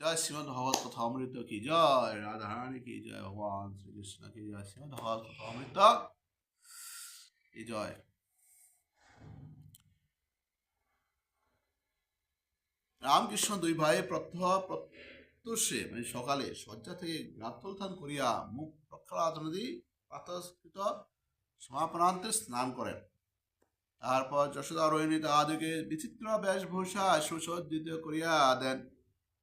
জয় শ্রীমদ ভগবত কথা অমৃত কি জয় রাধা রানী কি জয়, ভগবান শ্রীকৃষ্ণ কি জয় শ্রীমদ ভগবত কথা অমৃত কি জয়। রামকৃষ্ণ দুই ভাই প্রত্যহ প্রত্যুষে মানে সকালে শয্যা থেকে গাত্রোত্থান করিয়া মুখ প্রক্ষালাত নদী প্রাতঃস্কৃত সমাপনান্তে স্নান করেন। তারপর যশোদা রোহিণী তাহাদিকে বিচিত্র বেশভূষা সুসজ্জিত করিয়া দেন।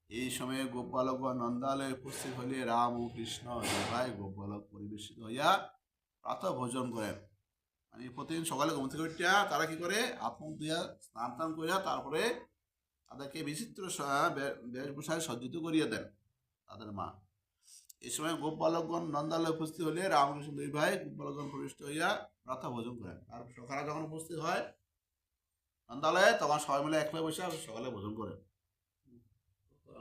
এই সময়ে গোপালক নন্দালয়ে উপস্থিত হইলে রাম ও কৃষ্ণ ভাই গোপালক পরিবেশিত হইয়া প্রাতঃ ভোজন করেন। মানে প্রতিদিন সকালে ঘুম থেকে উঠিয়া তারা কি করে? আপন দিয়া স্নান টান করিয়া তারপরে তাদেরকে বিচিত্র বেশভূষায় সজ্জিত করিয়া দেন তাদের মা। এই সময় গোপালকগণ নন্দালয়ে উপস্থিত হলে রামকৃষ্ণ দুই ভাই গোপালকগণ প্রবিষ্ট হইয়া প্রাতঃ ভোজন করেন। আর সকালে যখন উপস্থিত হয় নন্দালয়ে, তখন সবাই মিলে একলাই বসে সকালে ভোজন করেন।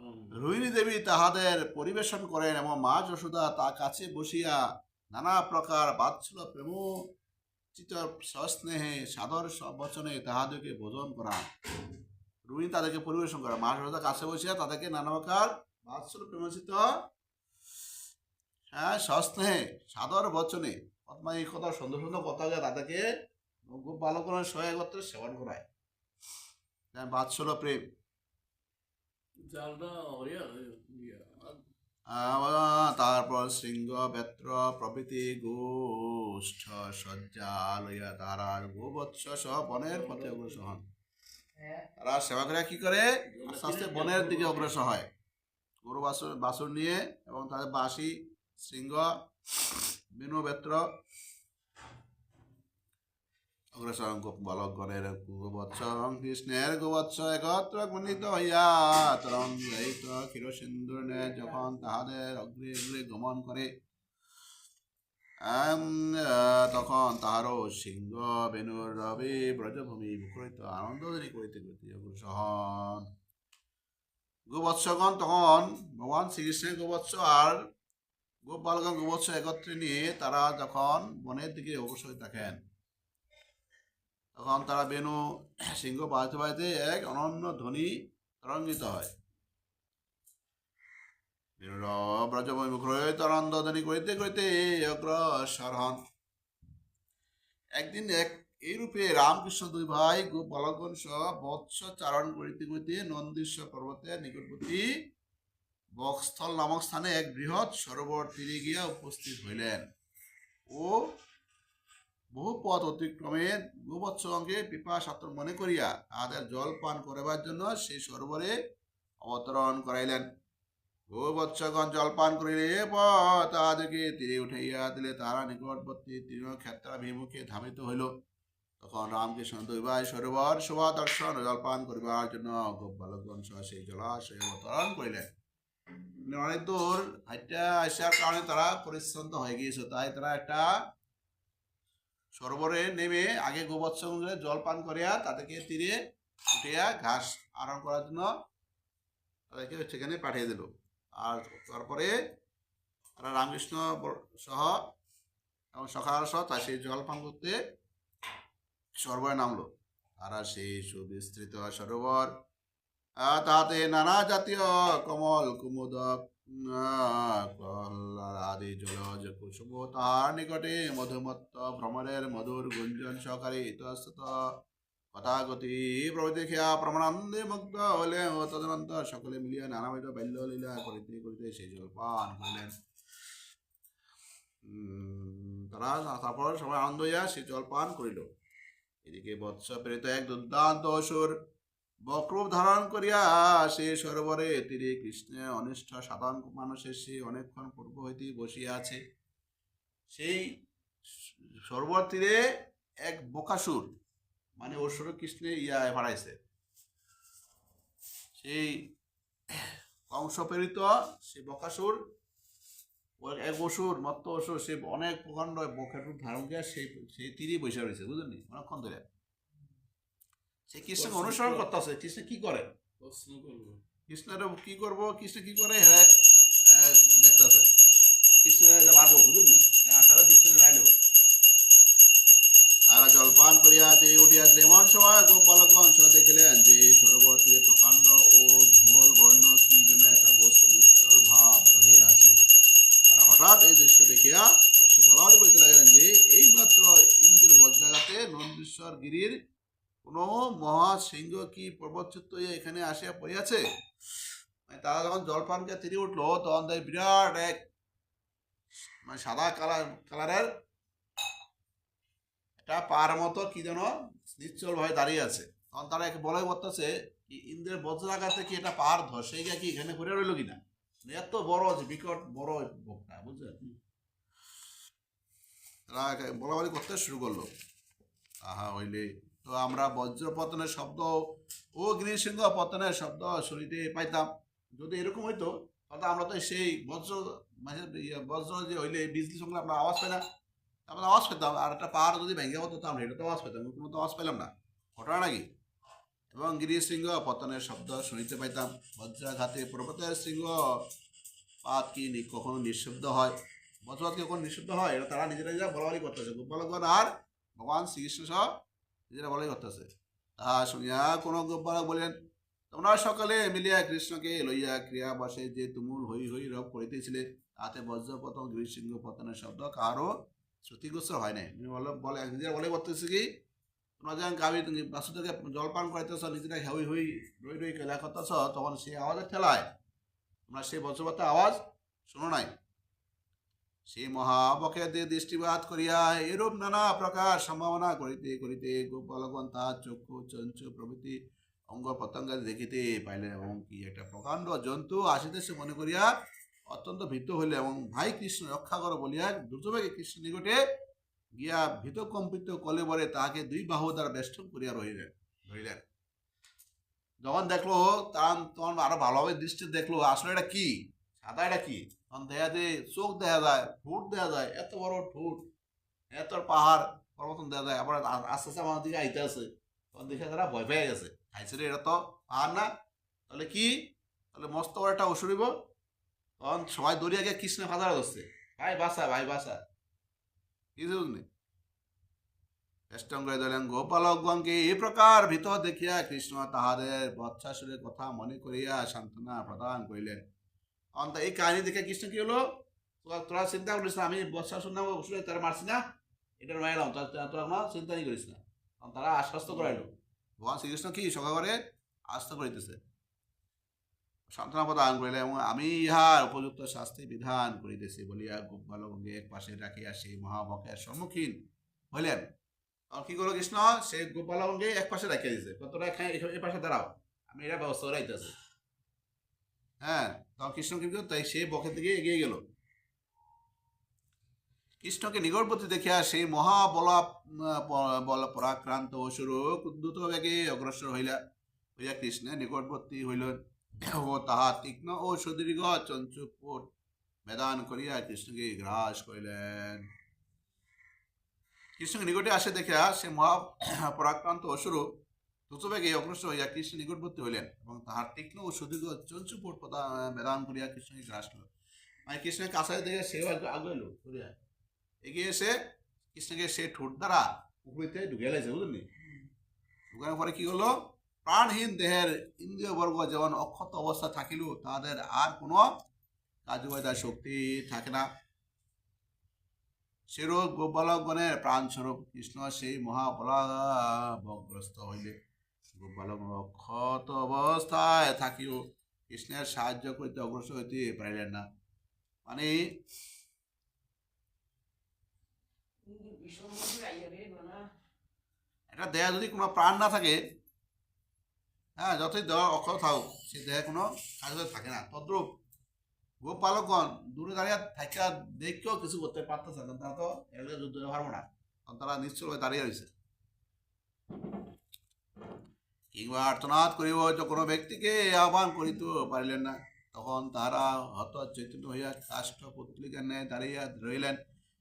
রোহিণী দেবী তাহাদের পরিবেশন করেন এবং মা যশোদা তা কাছে বসিয়া নানা প্রকার বাৎসল প্রেম চিত সস্নেহে সাদর বচনে তাহাদেরকে ভোজন করান। রোহিণী তাদেরকে পরিবেশন করেন। মা যশোদা কাছে বসিয়া তাদেরকে নানা প্রকার বাৎসল প্রেমচিত হ্যাঁ সস্নেহে সাদর বচনে অথবা এই কথা সুন্দর সুন্দর কথা যা তাদেরকে খুব ভালো করে সহায়গত্র সেবন করায়। হ্যাঁ, বাৎসল প্রেম জালটা হরিয়া ইয়া আহ, তারপর শৃঙ্গ, বেত্র, প্রভৃতি, গোষ্ঠ সজ্জা লইয়া তারার গোবৎস সহ বনের পথে অগ্রসর হন। তারা সেবা করে কি করে? আস্তে আস্তে বনের দিকে অগ্রসর হয়। গরু বাসুর বাসুর নিয়ে এবং তাদের বাসি শৃঙ্গ বেত্র অগ্রসর বালকগণের গোবৎস এবং কৃষ্ণের গোবৎস একত্র গুণিত হইয়া তরঙ্গায়িত ক্ষীরসিন্ধুর ন্যায় যখন তাহাদের অগ্রে অগ্রে গমন করে তখন তাহারও সিংহ বেনুর রবি, ব্রজভূমি মুখরিত আনন্দদানী করিতে করিতে অগ্রসর গোবৎসগণ তখন ভগবান শ্রীকৃষ্ণের গোবৎস আর গোপালগণ গোবৎস একত্রে নিয়ে তারা যখন বনের দিকে অগ্রসর থাকেন তখন তারা বেনু সিংহ বাজতে বাজতে এক অনন্য ধ্বনি তরঙ্গিত হয়। করিতে করিতে একদিন এক এইরূপে রামকৃষ্ণ দুই ভাই সহ বৎস চারণ করিতে করিতে নন্দীশ্বর পর্বতের নিকটবর্তী বকস্থল নামক স্থানে এক বৃহৎ সরোবর তীরে গিয়া উপস্থিত হইলেন। ও বহু পথ অতিক্রমে গোবৎসগণকে পিপাসাত্র মনে করিয়া তাহাদের জল পান করিবার জন্য সেই সরোবরে অবতরণ করাইলেন। গোবৎসগণ জল পান করিলে পর তাহাদেরকে তীরে উঠাইয়া দিলে তাহারা নিকটবর্তী তৃণক্ষেত্রাভিমুখে ধাবিত হইল। তখন রামকৃষ্ণ দুই ভাই সরোবর শোভা দর্শন জলপান করিবার জন্য গোপালগণ সহ সেই জলাশয়ে অবতরণ করিলেন। অনেক দূর হাইটা আসার কারণে তারা পরিশ্রান্ত হয়ে গিয়েছে। তাই তারা একটা সরোবরে নেমে আগে গোবৎসঙ্গে জল পান করিয়া তাদেরকে তীরে উঠিয়া ঘাস আরোহণ করার জন্য তাদেরকে সেখানে পাঠিয়ে দিল। আর তারপরে তারা রামকৃষ্ণ সহ এবং সখার সহ তা সেই জল পান করতে সরোবরে নামলো। তারা সেই সুবিস্তৃত সরোবর তাতে নানা জাতীয় কমল, কুমুদক আদি জলজ কুসুম তাহার নিকটে মধুমত্ত ভ্রমরের মধুর গুঞ্জন সহকারে ইতস্তত কথাগতি প্রভৃতি খেয়া প্রমাণান্দে মুগ্ধ হলে ও তদনন্তর সকলে মিলিয়া নানাবিধ বাল্য লীলা করিতে করিতে সেই জল পান করিলেন। তারা তারপর সবাই আনন্দ হইয়া সেই জল পান করিল। এদিকে বৎস প্রেরিত এক দুর্দান্ত অসুর বক্রূপ ধারণ করিয়া সে সরোবরে। তীরে কৃষ্ণের অনিষ্ঠ সাধারণ মানুষের সে অনেকক্ষণ পূর্ব হইতে বসিয়া আছে। সেই সরোবর তীরে এক বোকাসুর মানে অসুর কৃষ্ণে ইয়া ভাড়াইছে সেই কংস প্রেরিত সে বকাসুর, এক অসুর, মত্ত অসুর, সে অনেক প্রকাণ্ড বকের রূপ ধারণ করে সেই সেই তীরে বসে রয়েছে বুঝলেন অনেকক্ষণ ধরে সে কৃষ্ণকে অনুসরণ করতেছে কৃষ্ণ কি করে? কৃষ্ণের কি করব? কৃষ্ণ কি করে? হ্যাঁ দেখতেছে। কৃষ্ণের মারবো বুঝলি? আসারও কৃষ্ণের নাই নেব। তারা জলপান করিয়া তিনি উঠিয়াছিলেন এমন সময় গোপালকংস দেখিলেন যে সরোবর প্রকাণ্ড ও ধোল বর্ণ কি যেন একটা বস্তু নিশ্চল ভাব রহিয়াছে তারা হঠাৎ এই দৃশ্য দেখিয়া বলাবলি করিতে যে এইমাত্র ইন্দ্র বজ্রাঘাতে নন্দীশ্বর গিরির কোন মহা সিংহ কি পর্বতচ্যুত হয়ে এখানে আসিয়া পড়িয়াছে? মানে তারা যখন জলপানকে তিরি উঠল, তখন তাই বিরাট এক মানে সাদা কালার, কালারের একটা পার মতো কি যেন নিশ্চল ভাবে দাঁড়িয়ে আছে। তখন তারা একে বলে করতেছে কি, ইন্দ্রের বজ্রাঘাতে কি এটা পাহাড় ধসে গিয়ে কি এখানে ঘুরে রইল কিনা? মানে এত বড় যে বিকট, বড় বকটা বুঝলেন তারা বলাবলি করতে শুরু করল। আহা, হইলে। তো আমরা বজ্র পতনের শব্দ ও গিরিসিংহ পতনের শব্দ শুনিতে পাইতাম। যদি এরকম হইতো, তাহলে আমরা তো সেই বজ্র মাঝে ইয়ে বজ্র যে হইলে বিজলি সঙ্গে আমরা আওয়াজ পাই না। আমরা আওয়াজ পেতাম, আর একটা পাহাড় যদি ভেঙে হতো তো আমরা এটা তো আওয়াজ পেতাম, কোনো তো আওয়াজ পেলাম না। ঘটনা নাকি এবং গিরিশৃঙ্গ পতনের শব্দ শুনিতে পাইতাম, বজ্রাঘাতে পর্বতের শৃঙ্গ পাত কি কখনো নিঃশব্দ হয়। বজ্রপাত কি কখনো নিঃশব্দ হয়? এটা তারা নিজেরা নিজেরা বলাবলি করতেছে। গোপালগণ আর ভগবান শ্রীকৃষ্ণ সহ নিজেরা বলাই করতেছে তাহা শুনিয়া কোন গোপালক বলেন তোমরা সকালে মিলিয়া কৃষ্ণকে লইয়া ক্রিয়া বসে যে তুমুল হই হই রব করিতেছিলে তাতে বজ্রপতন গিরিশৃঙ্গ পতনের শব্দ কারও শ্রুতিগোচর হয় নাই। বলে, নিজেরা বলে করতেছে কি? তোমরা যখন গাভী বাসুদেরকে জলপান করাইতেছ নিজেরা হই হই রই রই খেলা করতেছ, তখন সেই আওয়াজের ঠেলায়। তোমরা সেই বজ্রপাতের আওয়াজ শোনো নাই। সেই মহাবকে দিয়ে দৃষ্টিপাত করিয়া এরূপ নানা প্রকার সম্ভাবনা করিতে করিতে গোপালগণ তাহার চক্ষু, চঞ্চু প্রভৃতি অঙ্গ প্রত্যঙ্গ দেখিতে পাইলেন এবং কি একটা প্রকাণ্ড জন্তু আসিতেছে মনে করিয়া অত্যন্ত ভীত হইলে এবং ভাই কৃষ্ণ রক্ষা করো বলিয়া দ্রুতবেগে কৃষ্ণ নিকটে গিয়া ভীত কম্পিত কলে বলে তাহাকে দুই বাহু দ্বারা বেষ্টন করিয়া রহিলেন, ধরিলেন। যখন দেখল তখন তখন আরও ভালোভাবে দৃষ্টি দেখল, আসলে এটা কি? সাদা এটা কি? দেখা যায় চোখ দেখা যায়, ঠোঁট দেখা যায়, এত বড় ঠোঁট, এত পাহাড় পর্বতন দেখা যায়। আবার আস্তে আস্তে আমার দিকে আইতে আছে। তখন দেখে তারা ভয় পেয়ে গেছে। খাইছে রে, এটা তো পাহাড় না। তাহলে কি? তাহলে মস্ত বড় একটা অসুরিব তখন সবাই দৌড়িয়ে গিয়ে কৃষ্ণ ফাঁদারা ধরছে। ভাই বাসা ভাই বাসা কিছু নেই? করে দিলেন গোপালকগণকে এই প্রকার ভীত দেখিয়া কৃষ্ণ তাহাদের বৎসাসুরের কথা মনে করিয়া সান্ত্বনা প্রদান করিলেন। অন্ত এই কাহিনী দেখে কৃষ্ণ কি হলো? তোরা- চিন্তা করিস না, আমি বৎসাসুর নাম অসুরে তারা মারছি না, এটা মাইলাম তোরা কোনো চিন্তা নেই করিস না। তখন তারা আশ্বস্ত করাইলো। ভগবান শ্রীকৃষ্ণ কি সখা করে আস্থা করিতেছে? সান্ত্বনা প্রদান করিলে এবং আমি ইহার উপযুক্ত শাস্তি বিধান করিতেছি বলিয়া গোপালগঙ্গে এক পাশে রাখিয়া সেই মহাবকের সম্মুখীন হইলেন। তখন কি করল কৃষ্ণ? সে গোপালগঙ্গে এক পাশে রাখিয়া দিছে। কতটা এখানে এই পাশে দাঁড়াও, আমি এটা ব্যবস্থা করাইতেছি হ্যাঁ তখন কৃষ্ণ কি তাই সেই বকের দিকে এগিয়ে গেল। কৃষ্ণকে নিকটবর্তী দেখিয়া সেই মহাবলা বল, পরাক্রান্ত অসুর দ্রুত বেগে অগ্রসর হইলা। হইয়া কৃষ্ণের নিকটবর্তী হইল ও তাহা তীক্ষ্ণ ও সুদীর্ঘ চঞ্চুপুট মেদান করিয়া কৃষ্ণকে গ্রাস করিলেন। কৃষ্ণকে নিকটে আসে দেখিয়া সে মহা, পরাক্রান্ত অসুর দ্রুতবেগে অগ্রসর হইয়া কৃষ্ণ নিকটবর্তী হইলেন এবং তাহার তীক্ষ্ণ ও সুদীর্ঘ চঞ্চুপুট মেদান করিয়া কৃষ্ণকে করল মানে কৃষ্ণের কাছে দেখে সেও আগুলো করিয়া এগিয়ে এসে কৃষ্ণকে সে ঠোঁট দ্বারা পুকুরিতে ঢুকে গেছে বুঝলি ঢুকানোর পরে কি হলো? প্রাণহীন দেহের ইন্দ্রিয় বর্গ যেমন অক্ষত অবস্থা থাকিল তাদের আর কোনো কার্যকারিতার শক্তি থাকে না। সেরূপ গোপালকগণের প্রাণস্বরূপ কৃষ্ণ সেই মহাবলাগ্রস্ত হইলে গোপালক অক্ষত অবস্থায় থাকিও, কৃষ্ণের সাহায্য করিতে অগ্রসর হইতে পারিলেন না। মানে এটা দেহে যদি কোনো প্রাণ না থাকে হ্যাঁ যতই দেহ অক্ষর থাকুক, সে দেহে কোনো কাজ থাকে না। তদ্রুপ গোপালকগণ দূরে দাঁড়িয়ে থাকা দেখেও কিছু করতে পারতেছে না তারা তো এলাকা যুদ্ধ পারব না, কারণ তারা নিশ্চল হয়ে দাঁড়িয়ে রয়েছে। কিংবা আর্তনাদ করিব যে কোনো ব্যক্তিকে আহ্বান করিতে পারিলেন না। তখন তারা হত চৈতন্য হইয়া কাষ্ঠ পুতলিকার ন্যায় দাঁড়িয়ে রইলেন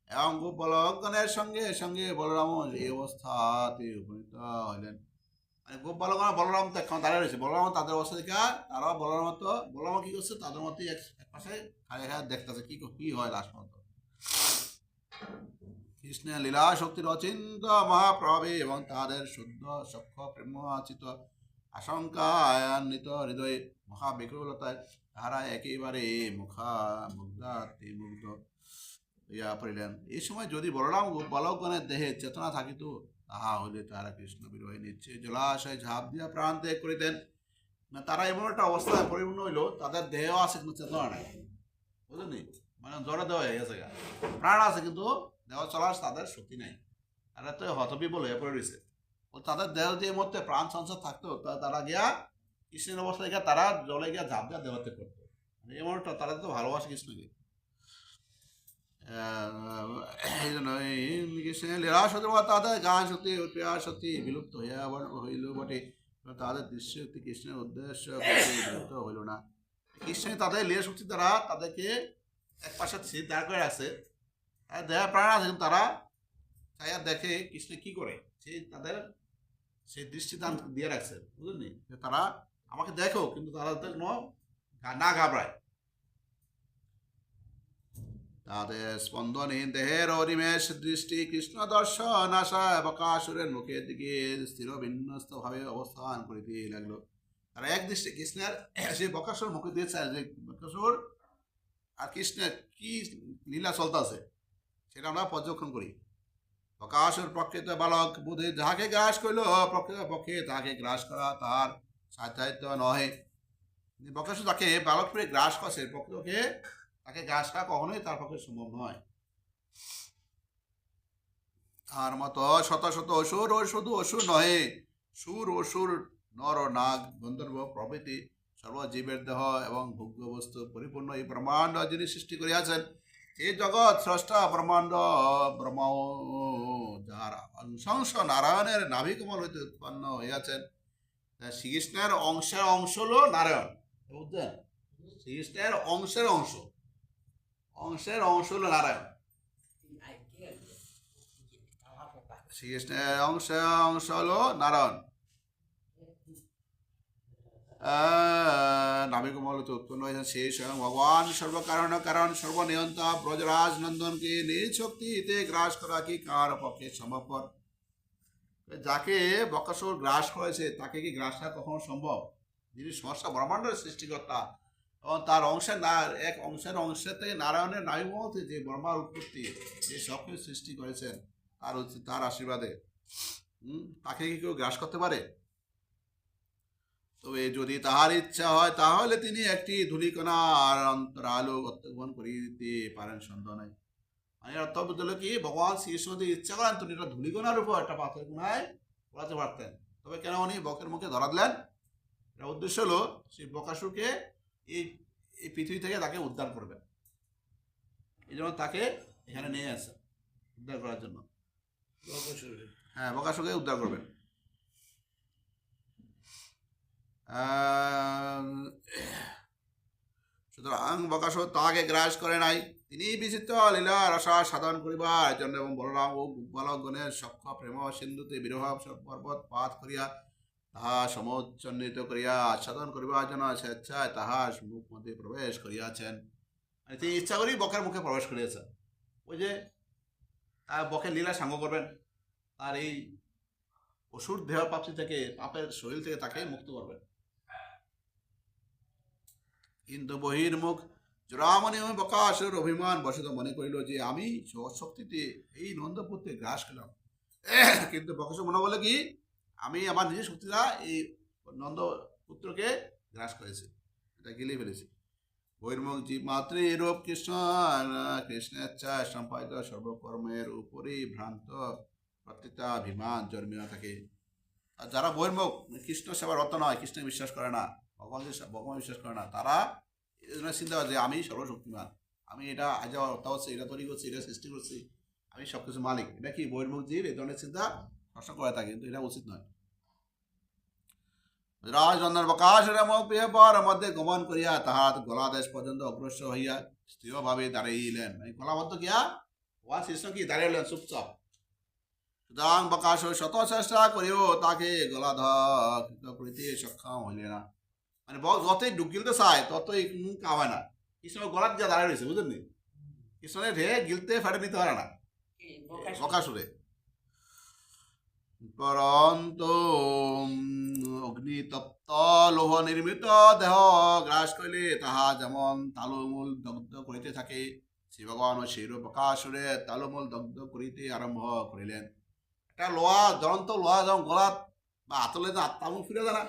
এবং গোপালকগণের সঙ্গে সঙ্গে বলরাম এই অবস্থাতে উপনীত হইলেন। মানে গোপালগণ বলরাম তো এখন দাঁড়িয়ে রয়েছে। বলরাম তাদের অবস্থা দেখে তারাও বলরাম তো, বলরাম কি করছে? তাদের মতোই এক পাশে খাড়ে খাড়ে দেখতেছে, কি কি হয় লাস্ট পর্যন্ত কৃষ্ণের লীলা শক্তির অচিন্ত মহাপ্রভাবে এবং তাদের শুদ্ধ সক্ষ প্রেমাচিত আশঙ্কায়ান্বিত হৃদয়ে মহাবিকলতায় তাহারা একেবারে মুখা মুগ্ধাতে মুগ্ধ হইয়া পড়িলেন। এই সময় যদি বলরাম ও বালকগণের দেহে চেতনা থাকিত, তাহা হইলে তারা কৃষ্ণ বিরোহী নিচ্ছে জলাশয় ঝাঁপ দিয়া প্রাণ ত্যাগ করিতেন। তারা এমন একটা অবস্থায় পরিপূর্ণ হইল, তাদের দেহ আছে কিন্তু চেতনা নাই। বুঝলেন মানে জ্বরে দেওয়া হয়ে গেছে। প্রাণ আছে কিন্তু দেহ চলার তাদের শক্তি নাই। তারা তো হতবিবল হয়ে পড়ে রয়েছে। ও তাদের দেহ দিয়ে মধ্যে প্রাণ সংসার থাকতো তারা গিয়া কৃষ্ণের অবস্থায় গিয়া তারা জলে গিয়া ঝাঁপ দিয়া দেওয়াতে করতো। মানে এমন একটা তারা তো ভালোবাসে কৃষ্ণকে। এই জন্য কৃষ্ণের তাদের গান সত্যি ক্রিয়া সত্যি বিলুপ্ত হইয়া হইল বটে। তাদের দৃশ্য কৃষ্ণের উদ্দেশ্য বিলুপ্ত হইল না। কৃষ্ণ তাদের লীলা শক্তি দ্বারা তাদেরকে এক পাশে দাঁড় করে আছে আর দেহ প্রাণ আছে, কিন্তু তারা চাইয়া দেখে কৃষ্ণ কি করে? সেই তাদের, সেই দৃষ্টিদান দিয়ে রাখছে বুঝলেন যে তারা আমাকে দেখো, কিন্তু তারা কোনো না ঘাবড়ায়। তাদের স্পন্দনহীন দেহের অনিমেষ দৃষ্টি কৃষ্ণ দর্শন আশা বকাসুরের মুখের দিকে স্থির বিন্যস্ত ভাবে অবস্থান করিতে লাগল। তারা এক দৃষ্টি কৃষ্ণের, সেই বকাসুর মুখে দিয়েছে, যে বকাসুর আর কৃষ্ণের কি লীলা চলতেছে? সেটা আমরা পর্যবেক্ষণ করি। প্রকাশের প্রকৃত বালক বুধে যাহাকে গ্রাস করিল, প্রকৃত পক্ষে তাহাকে গ্রাস করা তার সাধ্যায়িত্ব নহে। প্রকাশ তাকে বালক করে গ্রাস করছে প্রকৃতকে তাকে গ্রাস করা কখনোই তার পক্ষে সম্ভব নয়। তার মতো শত শত অসুর ও শুধু অসুর নহে, সুর অসুর নর নাগ, গন্ধর্ব প্রভৃতি সর্বজীবের দেহ এবং ভোগ্য বস্তু পরিপূর্ণ এই ব্রহ্মাণ্ড যিনি সৃষ্টি করিয়াছেন এই জগৎ স্রষ্টা ব্রহ্মাণ্ড ব্রহ্ম যার অংশাংশ নারায়ণের নাভিকমল হইতে উৎপন্ন হইয়াছেন। শ্রীকৃষ্ণের অংশের অংশ হলো নারায়ণ বুঝছেন শ্রীকৃষ্ণের অংশের অংশ। অংশের অংশ হলো নারায়ণ। শ্রীকৃষ্ণের অংশের অংশ হলো নারায়ণ। নাবিকমল উৎপন্ন হয়েছেন সেই স্বয়ং ভগবান সর্বকারণ কারণ সর্বনিয়ন্তা ব্রজরাজ নন্দনকে নিজ শক্তিতে গ্রাস করা কি কার পক্ষে সম্ভবপর যাকে বকাসুর গ্রাস করেছে তাকে কি গ্রাস করা কখনো সম্ভব? যিনি সমস্যা ব্রহ্মাণ্ডের সৃষ্টিকর্তা, এবং তার অংশের না, এক অংশের অংশের থেকে নারায়ণের নাবিকমল যে ব্রহ্মার উৎপত্তি যে সবকে সৃষ্টি করেছেন, তার হচ্ছে তার আশীর্বাদে। তাকে কি কেউ গ্রাস করতে পারে? তবে যদি তাহার ইচ্ছা হয় তাহলে তিনি একটি ধূলিকণার অন্তর আলো অত্যগমন করিয়ে দিতে পারেন সন্দেহ নাই। মানে অর্থ হলো কি ভগবান শ্রীকৃষ্ণ যদি ইচ্ছা করেন তিনি একটা ধূলিকণার উপর একটা পাথর কোনায় পড়াতে পারতেন। তবে কেন উনি বকের মুখে ধরা দিলেন? এটা উদ্দেশ্য হলো সেই বকাসুরকে এই এই পৃথিবী থেকে তাকে উদ্ধার করবেন। এই জন্য তাকে এখানে নিয়ে আসে উদ্ধার করার জন্য। হ্যাঁ বকাসুরকে উদ্ধার করবেন আহ, সুতরাং বকাসুর তাহাকে গ্রাস করে নাই। তিনি বিচিত্র লীলা রসা সাধন করিবার জন্য এবং বলরাম ও বালকগণের সক্ষ প্রেম সিন্ধুতে বিরহ পর্বত পাত করিয়া তাহা সমুচ্চন্নিত করিয়া আচ্ছাদন করিবার জন্য স্বেচ্ছায় তাহার মুখ মধ্যে প্রবেশ করিয়াছেন। মানে তিনি ইচ্ছা করেই বকের মুখে প্রবেশ করিয়াছেন। ওই যে আহ, বকের লীলা সাঙ্গ করবেন আর এই অসুর দেহ পাপি থেকে পাপের শরীর থেকে তাকে মুক্ত করবেন। কিন্তু বহির্মুখ জোড়ামণি এবং বকাসুর অভিমান বসত মনে করিল যে, আমি শক্তিতে এই নন্দপুত্রে গ্রাস খেলাম। কিন্তু বকাসুর মনে বলে কি, আমি আমার নিজের শক্তিটা এই নন্দ পুত্রকে গ্রাস করেছি। এটা গিলে ফেলেছি। বহির্মুখ জীব মাত্র রূপ কৃষ্ণ কৃষ্ণের চায় সম্পাদিত সর্বকর্মের উপরে ভ্রান্ত, প্রত্যেকটা অভিমান জন্মিয়া থাকে। আর যারা বহির্মুখ কৃষ্ণ সেবা রত নয়, কৃষ্ণ বিশ্বাস করে না। ভগবান ভগবান বিশ্বাস করে না। তারা চিন্তা করে যে আমি সর্বশক্তিমান। আমি এটা আজ হত্যা হচ্ছে, এটা তৈরি করছি, এটা সৃষ্টি করছি, আমি সব কিছু মালিক। এটা কি বহির্মুখ এই ধরনের চিন্তা সবসময় করে থাকে, কিন্তু এটা উচিত নয়। রাজনন্দন প্রকাশের মুখ বিহেবার মধ্যে গমন করিয়া তাহার গলাদেশ পর্যন্ত অগ্রসর হইয়া স্থিরভাবে দাঁড়াইলেন। এই গলাবদ্ধ গিয়া ভগবান কৃষ্ণ কি দাঁড়াইলেন চুপচাপ। সুতরাং প্রকাশ শত চেষ্টা করেও তাকে গলা ধৃত করিতে সক্ষম হইলে না। মানে যতই ডুব গিলতে চায় ততই মুখ কামায় না। কৃষ্ণ গলাত গিয়ে দাঁড়িয়ে রয়েছে বুঝলেন কৃষ্ণের ঢে গিলতে ফেটে নিতে পারে না। বকাসুরে? পরন্তু অগ্নিতপ্ত লৌহ নির্মিত দেহ গ্রাস করিলে তাহা যেমন তালুমূল দগ্ধ করিতে থাকে শ্রী ভগবান ও সেই প্রকাশরে তালমূল দগ্ধ করিতে আরম্ভ করিলেন। একটা লোহা জ্বলন্ত লোহা যখন গলাত বা আতলে যা তামুল ফিরে যায় না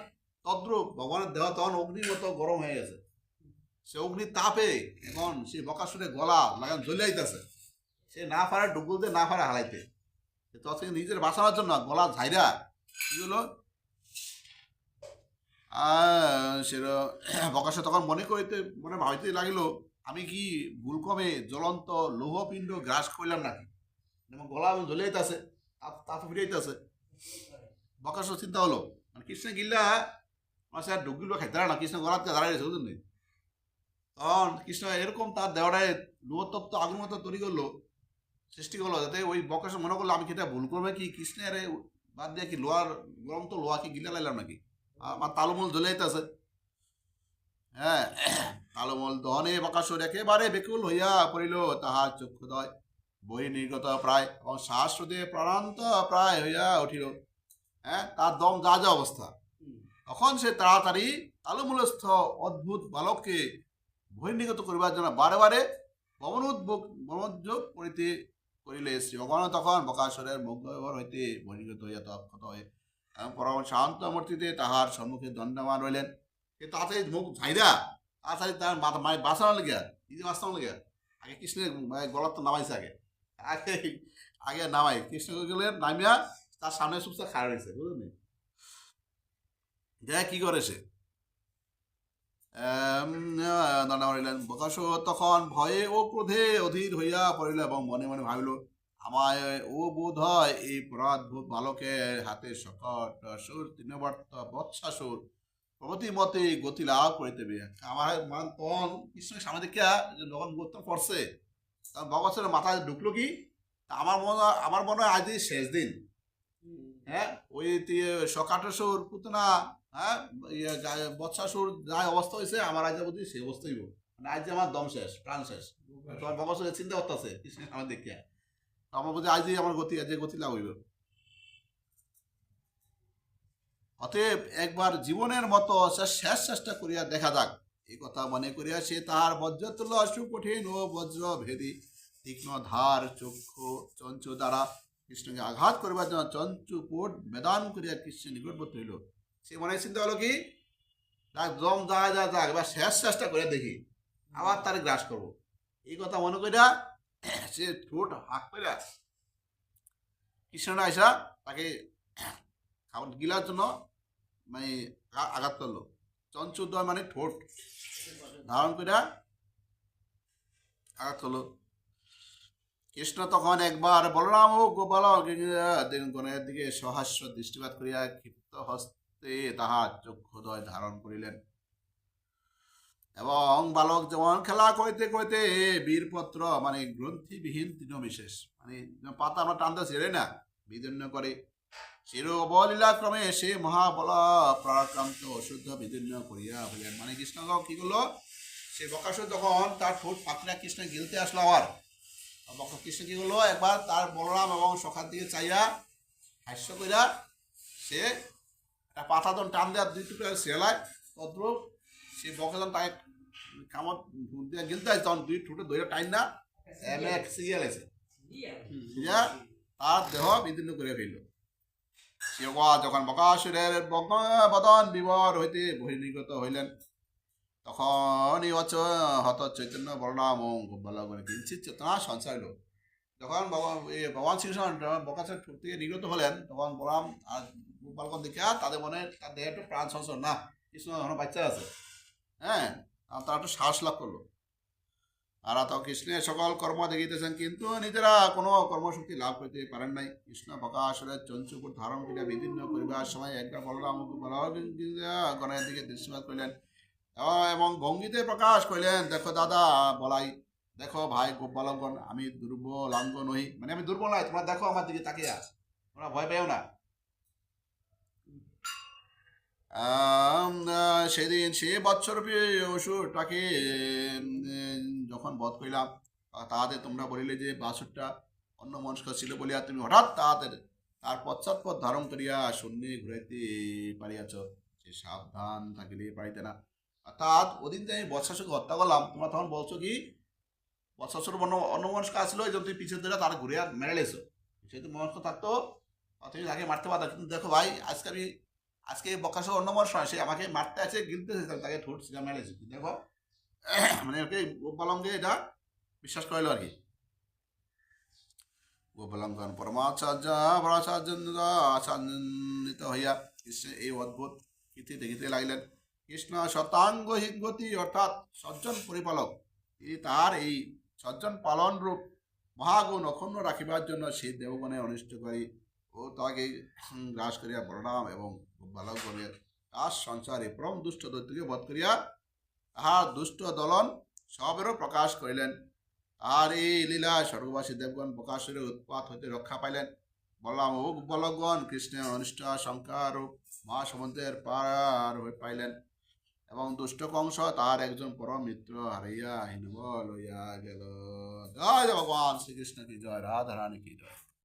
তদ্রুপ ভগবানের দেহ তখন অগ্নির মতো গরম হয়ে গেছে। সে অগ্নির তাপে এখন সে বকাসুরে গলা লাগান জ্বলে সে না পারে ডুবুল দিয়ে না পারে হারাইতে সে তখন নিজের বাঁচানোর জন্য গলা ঝাইরা কি হলো? সেটা বকাশে তখন মনে করিতে, মনে ভাবিতে লাগিল, আমি কি ভুল কমে জ্বলন্ত লৌহপিণ্ড গ্রাস করলাম নাকি? গলা জ্বলে যাইতেছে তাপ তাপ ফিরে যাইতেছে বকাশ চিন্তা হলো মানে কৃষ্ণ গিল্লা আমার স্যার ডুবগুলো খাইতে না কৃষ্ণ গলাতে দাঁড়াই গেছে বুঝলেন তখন কৃষ্ণ এরকম তার দেওয়াটায় লোহতপ্ত আগুন মতো তৈরি করল সৃষ্টি করল যাতে ওই বকাশ মনে করল আমি এটা ভুল করবে কি কৃষ্ণের বাদ দিয়ে কি লোহার গরম তো লোহা কি গিলা লাইলাম নাকি আমার তালমূল জ্বলে যাইতেছে হ্যাঁ তালমূল দহনে বকাসুর একেবারে বেকুল হইয়া পড়িল তাহার চক্ষুদয় বই নির্গত প্রায় এবং শ্বাসরোধে প্রাণান্ত প্রায় হইয়া উঠিল হ্যাঁ তার দম যা যা অবস্থা তখন সে তাড়াতাড়ি তালমূলস্থ অদ্ভুত বালককে বহির্নিগত করিবার জন্য বারে বমনোদ্ভোগ বনোদ্যোগ করিতে করিলে শ্রী ভগবান তখন বকাসুরের মুগ্ধবর হইতে বহির্গত হইয়া তৎক্ষত হয়ে পরম শান্ত মূর্তিতে তাহার সম্মুখে দণ্ডমান রইলেন সে তাড়াতাড়ি মুখ ঝাইরা, তাড়াতাড়ি তার মাথা মানে বাঁচানো লেগে নিজে বাঁচানো লেগে আগে কৃষ্ণের গলার তো নামাইছে আগে আগে আগে নামাই। কৃষ্ণ গেলে নামিয়া, তার সামনে চুপচাপ খাড়া রয়েছে বুঝলেন দেখ কি করে সে তখন ভয়ে ও ক্রোধে অধীর হইয়া পড়িল এবং মনে মনে ভাবিল আমায় ও বোধ হয় এই পরাধ বালকের হাতে সকট সুর তৃণবর্ত বৎসাসুর প্রগতি মতে গতি লাভ করিতে হবে আমার মান তখন কৃষ্ণের সামনে দেখিয়া যখন গোত্র পড়ছে তখন ভগবানের মাথায় ঢুকলো কি? আমার মনে হয়- আমার মনে হয় আজই শেষ দিন। হ্যাঁ ওই সকাটেশ্বর পুতনা হ্যাঁ ইয়ে বৎসাসুর যা অবস্থা হয়েছে আমার আজ বুঝি সে অবস্থাই হোক মানে আজ আমার দম শেষ প্রাণ শেষ। তোমার ভগবানের চিন্তা করতেছে সামনে দেখিয়া আমার বুঝি আজই আমার গতি আজ গতি লাভ হইব। অতএব একবার জীবনের মতো সে শেষ চেষ্টা করিয়া দেখা যাক। এই কথা মনে করিয়া সে তাহার বজ্রতুল্য সুকঠিন ও বজ্র ভেদি তীক্ষ্ণ ধার চক্ষু চঞ্চু দ্বারা কৃষ্ণকে আঘাত করিবার জন্য চঞ্চু কোট বেদান করিয়া কৃষ্ণের নিকটবর্তী হইল। সে মনে চিন্তা হলো কি? দম যা যা যাক এবার শেষ চেষ্টা করে দেখি। আবার তার গ্রাস করব। এই কথা মনে করিয়া সে ঠোঁট হাত করিয়া কৃষ্ণরা আইসা তাকে খাবার গিলার জন্য মানে আঘা- আঘাত করল। চঞ্চুদ্বয় মানে ঠোঁট। ধারণ করে আঘাত করল। কৃষ্ণ তখন একবার বলরাম ও গোপাল গণের দিকে সহাস্য দৃষ্টিপাত করিয়া ক্ষিপ্ত হস্তে তাহার চক্ষুদয় ধারণ করিলেন। এবং বালক যেমন খেলা করিতে করিতে বীরপত্র মানে গ্রন্থিবিহীন তৃণবিশেষ মানে পাতা আমরা টানতে ছেড়ে না? বিদীর্ণ করে চির অবলীলা ক্রমে সে মহাবল পরাক্রান্ত অশুদ্ধ বিদীর্ণ করিয়া হইলেন মানে কৃষ্ণ কি করল? সে বকাসুর তখন তার ঠোঁট পাকড়া কৃষ্ণ গিলতে আসলো আবার। বক- কৃষ্ণ কি করল? একবার তার বলরাম এবং সখার দিকে চাইয়া হাস্য কইরা সে একটা পাতা যখন টান দেওয়ার দুই টুকরা সেলায় তদ্রুপ, সে বকাজন তাকে কামত দিয়ে গিলতে আসে তখন দুই ঠোঁটে দইটা টাইন না, এম এক সিরিয়াল আছে তার দেহ বিদীর্ণ করে ফেলল। সে শিবা যখন বকাসুরের বদন বিবর হইতে বহির্নিগত হইলেন তখন এই অচ হত চৈতন্য বলরাম ও গোপালগণে কিঞ্চিত চেতনা সঞ্চার হইল। যখন ভগবান শ্রীকৃষ্ণ বকাসুর ঠোঁট থেকে নির্গত হলেন, তখন বলরাম আর গোপালগণ দেখিয়া তাদের মনে দেহে একটু প্রাণ সঞ্চার না কৃষ্ণ এখনও বাচ্চা আছে। হ্যাঁ তারা একটু সাহস লাভ করল আর তো কৃষ্ণের সকল কর্ম দেখিতেছেন কিন্তু নিজেরা কোনো কর্মশক্তি লাভ করতে পারেন নাই। কৃষ্ণ প্রকাশের চঞ্চুপুর ধারণ করিয়া বিদীর্ণ করিবার সময় একবার বলরাম গণের দিকে দৃশ্যপাত করিলেন এবং- ভঙ্গিতে প্রকাশ করিলেন দেখো দাদা, বলাই, দেখো ভাই গোপালগণ, আমি দুর্বলাঙ্গ নহি। মানে আমি দুর্বল নাই, তোমরা দেখো আমার দিকে তাকিয়া। তোমরা ভয় পেও না। সেদিন সে বৎসরূপী অসুরটাকে যখন বধ করিলাম তাহাতে তোমরা বলিলে যে বাসুরটা অন্য মনস্ক ছিল বলিয়া তুমি হঠাৎ তাহাদের তার পশ্চাৎপদ ধারণ করিয়া শূন্যে ঘুরাইতে পারিয়াছ। সে সাবধান থাকিলে পারিতে না। অর্থাৎ ওদিন যে আমি বৎসাসুকে হত্যা করলাম, তোমরা তখন বলছো কি বৎসর অন্য অন্য মনস্ক আসলো এই জন্য তুই পিছিয়ে ধরে তার ঘুরে মেরে লেছো সেহেতু মনস্ক থাকতো তুমি তাকে মারতে পারতো কিন্তু দেখো ভাই, আজকে আমি আজকে বকাশ অন্য নয় সে আমাকে মারতে আছে, গিলতে আছে, তাকে ঠোঁট মেরেছে দেখো মানে ওকে গোপালঙ্গে এটা বিশ্বাস করল আর কি। গোপালঙ্কন পরমাচার্য পরাচার্য হইয়া কৃষ্ণ এই অদ্ভুত কীর্তি দেখিতে লাগিলেন। কৃষ্ণ শতাঙ্গ হিগতি অর্থাৎ সজ্জন পরিপালক, তিনি তার এই সজ্জন পালন রূপ মহাগুণ অক্ষুণ্ণ রাখিবার জন্য সেই দেবগণে অনিষ্ট করি ও তাকে গ্রাস করিয়া বলরাম এবং বালকগণের তার সঞ্চারে পরম দুষ্ট দৈত্যকে বধ করিয়া তাহার দুষ্ট দলন সবেরও প্রকাশ করিলেন। আর এই লীলা স্বর্গবাসী দেবগণ প্রকাশের উৎপাত হইতে রক্ষা পাইলেন। বললাম ও বলগণ কৃষ্ণের অনিষ্ট শঙ্কার ও মহাসমুদ্রের পার হয়ে পাইলেন এবং দুষ্ট কংস তার একজন পরম মিত্র হারাইয়া হিনবল হইয়া গেল। জয় ভগবান, শ্রীকৃষ্ণ কি জয়, রাধা রানী কি জয়।